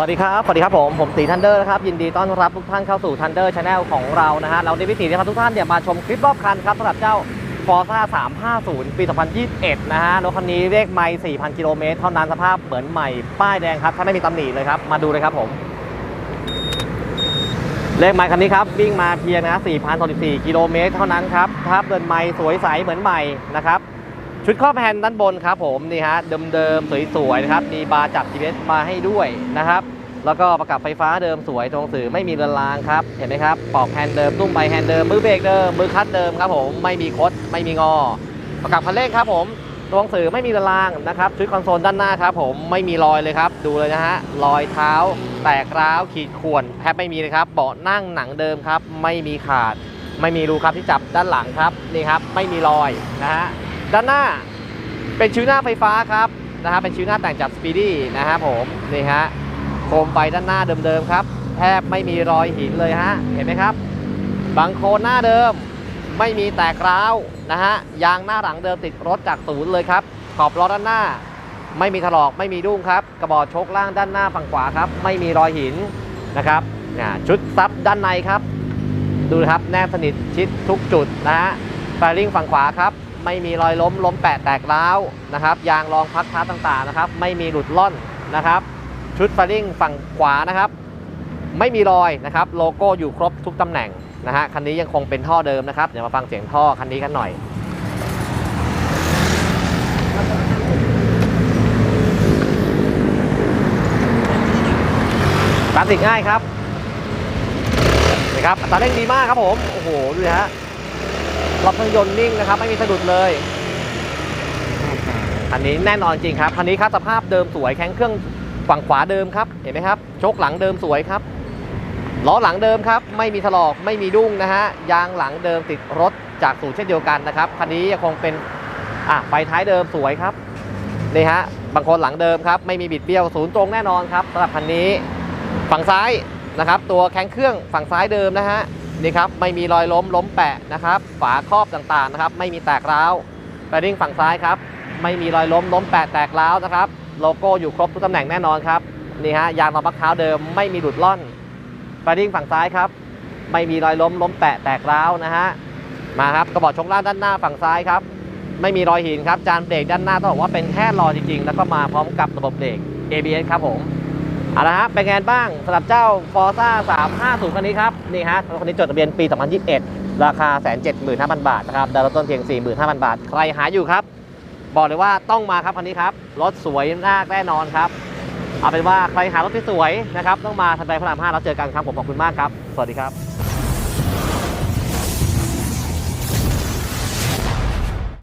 สวัสดีครับ สวัสดีครับผม ผมตีทันเดอร์นะครับ ยินดีต้อนรับทุกท่านเข้าสู่ทันเดอร์ชาแนลของเรานะฮะ เราในวิถีนะครับทุกท่านเนี่ยมาชมคลิปรอบคันครับสำหรับเจ้า Forza 350 ปี 2021 นะฮะ รถคันนี้เลขไม่4,000 กิโลเมตรเท่านั้นสภาพเหมือนใหม่ ป้ายแดงครับ ถ้าไม่มีตำหนิเลยครับ มาดูเลยครับผม เลขไม้คันนี้ครับ วิ่งมาเพียงนะ4,064กิโลเมตรเท่านั้นครับภาพเดินไม้สวยใสเหมือนใหม่นะครับ ชุดครอบแฮนด์ด้านบนครับผมนี่ฮะเดิมๆสวยๆนะครับมีบาร์จับ GPS มาให้ด้วยนะครับแล้วก็ประกับไฟฟ้าเดิมสวยตรงสื่อไม่มีเรือนรางครับเห็นไหมครับปอกแฮนด์เดิมตุ้มใบแฮนด์เดิมมือเบรกเดิมมือคัดเดิมครับผมไม่มีคดไม่มีงอ ประกับคันเร่งครับผมตรงสื่อไม่มีเรือนรางนะครับชุดคอนโซลด้านหน้าครับผมไม่มีรอยเลยครับดูเลยนะฮะรอยเท้า แตกร้าวขีดข่วนแทบไม่มีเลยครับเบาะนั่งหนังเดิมครับ ไม่มีขาด ไม่มีรูครับที่จับด้านหลังครับนี่ครับไม่มีรอยนะฮะ ด้านหน้าเป็นชิ้วหน้าไฟฟ้าครับนะฮะเป็นชิ้วหน้าแต่งจากสปีดี้นะฮะผมนี่ฮะโคมไฟด้านหน้าเดิมๆครับ แทบไม่มีรอยหินเลยฮะเห็นไหมครับบังโคลนหน้าเดิมไม่มีแตกร้าวนะฮะยางหน้าหลังเดิมติดรถจากศูนย์เลยครับขอบล้อด้านหน้า ไม่มีถลอกไม่มีดุ้งครับ กระบอกชคล่างด้านหน้าฝั่งขวาครับ ไม่มีรอยหินนะครับอ่ชุดซับด้านในครับ ดูนะครับแนบสนิทชิดทุกจุดนะฮะไฟลิ่งฝั่งขวาครับ ไม่มีรอยล้มล้มแปะแตกร้าวนะครับ ยางรองพักทับต่างๆนะครับ ไม่มีหลุดล่อนนะครับ ชุดไฟลิ่งฝั่งขวานะครับ ไม่มีรอยนะครับ โลโก้อยู่ครบทุกตำแหน่งนะฮะคันนี้ยังคงเป็นท่อเดิมนะครับ เดี๋ยวมาฟังเสียงท่อคันนี้กันหน่อยตามติดง่ายครับนะครับอัตราเร่งดีมากครับผม โอ้โห ดูฮะ รอเครื่องยนต์นิ่งนะครับ ไม่มีสะดุดเลย อันนี้แน่นอนจริงครับคันนี้ครับสภาพเดิมสวยแข้งเครื่องฝั่งขวาเดิมครับ เห็นไหมครับ โชคหลังเดิมสวยครับ ล้อหลังเดิมครับ ไม่มีถลอก ไม่มีดุ้งนะฮะ ยางหลังเดิมติดรถจากศูนย์เช่นเดียวกันนะครับ คันนี้ยังคงเป็น อะ ไฟท้ายเดิมสวยครับ นี่ฮะ บางคนหลังเดิมครับ ไม่มีบิดเบี้ยว ศูนย์ตรงแน่นอนครับสำหรับคันนี้ ฝั่งซ้ายนะครับ ตัวแข้งเครื่องฝั่งซ้ายเดิมนะฮะ นี่ครับไม่มีรอยล้มล้มแปะนะครับ ฝาครอบต่างๆนะครับ ไม่มีแตกร้าวแบริ่งฝั่งซ้ายครับ ไม่มีรอยล้มล้มแปะแตกร้าวนะครับ โลโก้อยู่ครบทุกตำแหน่งแน่นอนครับนี่ฮะยางรองพักเท้าเดิมไม่มีหลุดล่อนแบริ่งฝั่งซ้ายครับ ไม่มีรอยล้มล้มแปะแตกร้าวนะฮะมาครับกระบอกชกล่างด้านหน้าฝั่งซ้ายครับ ไม่มีรอยหินครับจานเบรกด้านหน้าต้องบอกว่าเป็นแค่รอจริงๆ แล้วก็มาพร้อมกับระบบเบรก ABS ครับผม เอาละฮะเป็นไงบ้างสำหรับเจ้า Forza 350 คันนี้ครับ นี่ฮะรถคันนี้จดทะเบียนปี 2021 ราคา 175,000 บาทนะครับดาวน์ต้นเพียง 45,000 บาท ใครหาอยู่ครับ บอกเลยว่าต้องมาครับคันนี้ครับ รถสวยน่าแน่นอนครับ เอาเป็นว่าใครหารถที่สวยนะครับ ต้องมาทันใดพระราม5แล้วเจอกันครับ ผมขอบคุณมากครับ สวัสดีครับ